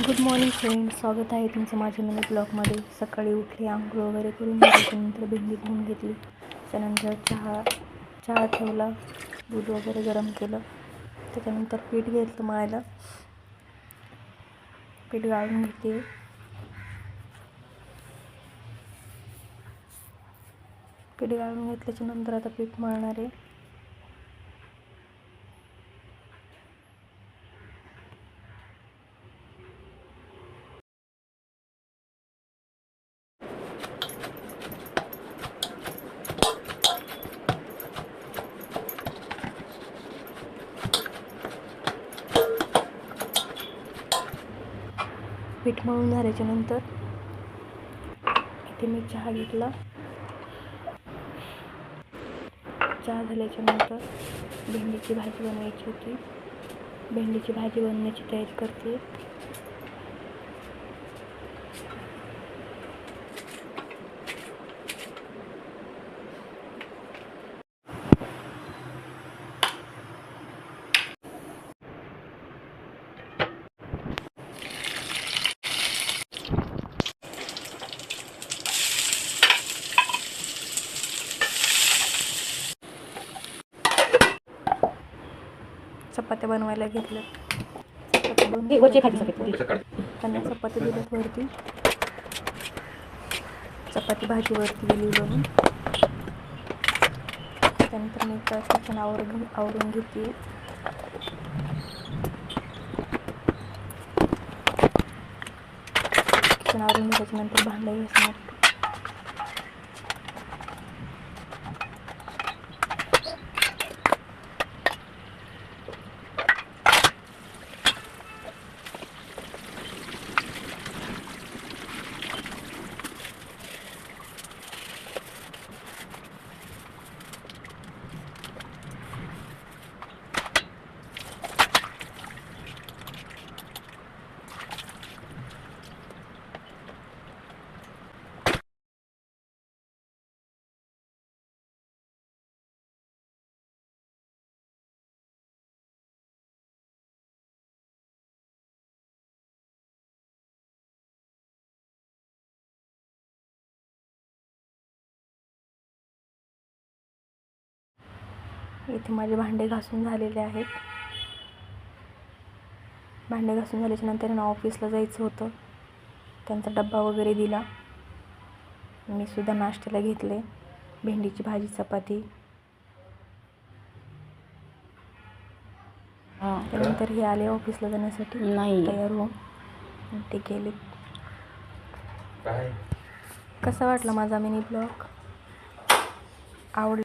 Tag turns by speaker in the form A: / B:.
A: Good morning friend स्वागत आहे तुमचं माझ्या नवीन ब्लॉगमध्ये सकाळी उठले आंघोळ वगैरे करून त्याच्यानंतर भेंडी धुवून घेतली. त्याच्यानंतर चहा चहा ठेवला दूध वगैरे गरम केलं. त्याच्यानंतर पीठ घेतलं मळायला. पीठ गाळून घेते पीठ गाळून घेतल्याच्या नंतर आता पीठ मळणार आहे. पीठ मळून झाल्याच्यानंतर इथे मी चहा घेतला. चहा झाल्याच्यानंतर भेंडीची भाजी बनवायची होती. भेंडीची भाजी बनवण्याची तयारी करते. चपात्या बनवायला घेतल्या. त्यांना चपाती दिल्यात वरती. चपाती भाजी वरती दिली बनून त्यानंतर मी किचन आवरून आवरून घेते. किचन आवरून घेतल्याच्यानंतर भांडे घासणार. इथे माझे भांडे घासून झालेले आहेत. भांडे घासून झाल्याच्यानंतर त्यांना ऑफिसला जायचं होतं. त्यांचा डब्बा वगैरे दिला. मी सुद्धा नाश्त्याला घेतले. भेंडीची भाजी चपाती. त्यानंतर हे आले ऑफिसला जाण्यासाठी.
B: नाही.
A: तयार होऊन ते गेले.
C: काय?
A: कसा वाटला माझा मिनी ब्लॉग? आवड